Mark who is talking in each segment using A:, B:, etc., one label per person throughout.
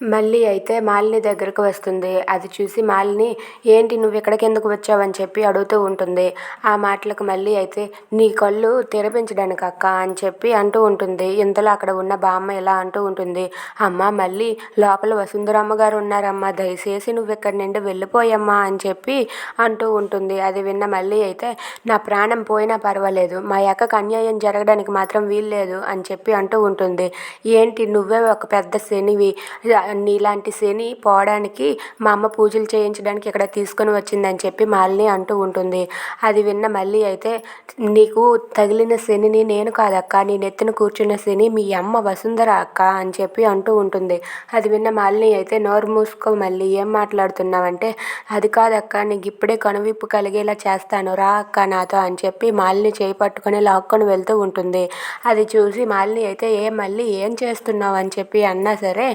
A: మళ్ళీ అయితే మాలిని దగ్గరకు వస్తుంది. అది చూసి మాలిని ఏంటి నువ్వు ఇక్కడికి ఎందుకు వచ్చావని చెప్పి అడుగుతూ ఉంటుంది. ఆ మాటలకు మళ్ళీ అయితే నీ కళ్ళు తెరపించడానికి అక్క అని చెప్పి అంటూ ఉంటుంది. ఇంతలో అక్కడ ఉన్న బామ్మ ఇలా అంటూ ఉంటుంది. అమ్మ మళ్ళీ లోపల వసుంధరమ్మ గారు ఉన్నారమ్మా. దయచేసి నువ్వు ఇక్కడి నుండి వెళ్ళిపోయమ్మా అని చెప్పి అంటూ ఉంటుంది. అది విన్న మళ్ళీ అయితే నా ప్రాణం పోయినా పర్వాలేదు. మా అక్కకు అన్యాయం జరగడానికి మాత్రం వీల్లేదు అని చెప్పి అంటూ ఉంటుంది. ఏంటి నువ్వే ఒక పెద్ద శనివి. నీలాంటి శని పోవడానికి మా అమ్మ పూజలు చేయించడానికి ఇక్కడ తీసుకొని వచ్చిందని చెప్పి మాలిని అంటూ ఉంటుంది. అది విన్న మళ్ళీ అయితే నీకు తగిలిన శనిని నేను కాదక్క నీ నెత్తిన కూర్చున్న శని మీ అమ్మ వసుంధర అక్క అని చెప్పి అంటూ ఉంటుంది. అది విన్న మాలిని అయితే నోరు మూసుకో మళ్ళీ ఏం మాట్లాడుతున్నావంటే అది కాదక్క నీకు ఇప్పుడే కనువిప్పు కలిగేలా చేస్తాను రా అక్క నాతో అని చెప్పి మాలిని చేయి పట్టుకొని లాక్కొని వెళ్తూ ఉంటుంది. అది చూసి మాలిని అయితే ఏ మళ్ళీ ఏం చేస్తున్నావు? అని చెప్పి అన్నా సరే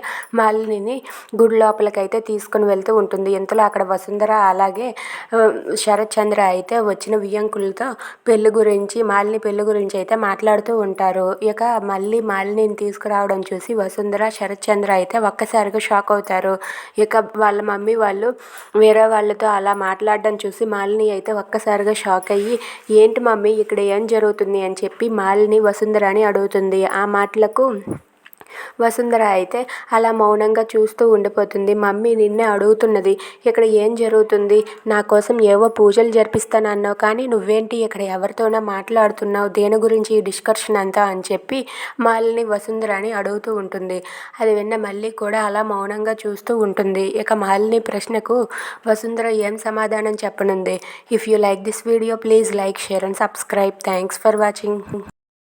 A: మాలినిని గుడి లోపలికైతే తీసుకుని వెళ్తూ ఉంటుంది. ఇంతలో అక్కడ వసుంధర అలాగే శరత్ చంద్ర అయితే వచ్చిన వియంకులతో పెళ్ళి గురించి మాలిని పెళ్ళి గురించి అయితే మాట్లాడుతూ ఉంటారు. ఇక మళ్ళీ మాలినిని తీసుకురావడం చూసి వసుంధర శరత్ చంద్ర అయితే ఒక్కసారిగా షాక్ అవుతారు. ఇక వాళ్ళ మమ్మీ వాళ్ళు వేరే వాళ్ళతో అలా మాట్లాడడం చూసి మాలిని అయితే ఒక్కసారిగా షాక్ అయ్యి ఏంటి మమ్మీ ఇక్కడ ఏం జరుగుతుంది? అని చెప్పి మాలిని వసుంధరని అడుగుతుంది. ఆ మాటలకు వసుంధర అయితే అలా మౌనంగా చూస్తూ ఉండిపోతుంది. మమ్మీ నిన్నే అడుగుతున్నది ఇక్కడ ఏం జరుగుతుంది? నా కోసం ఏవో పూజలు జరిపిస్తానన్నావు కానీ నువ్వేంటి ఇక్కడ ఎవరితోనో మాట్లాడుతున్నావు? దేని గురించి ఈ డిస్కషన్ అంతా అని చెప్పి మాలిని వసుంధరని అడుగుతూ ఉంటుంది. అది విన్న మళ్ళీ కూడా అలా మౌనంగా చూస్తూ ఉంటుంది. ఇక మాలిని ప్రశ్నకు వసుంధర ఏం సమాధానం చెప్పనుంది? If you like this video please like share and subscribe thanks for watching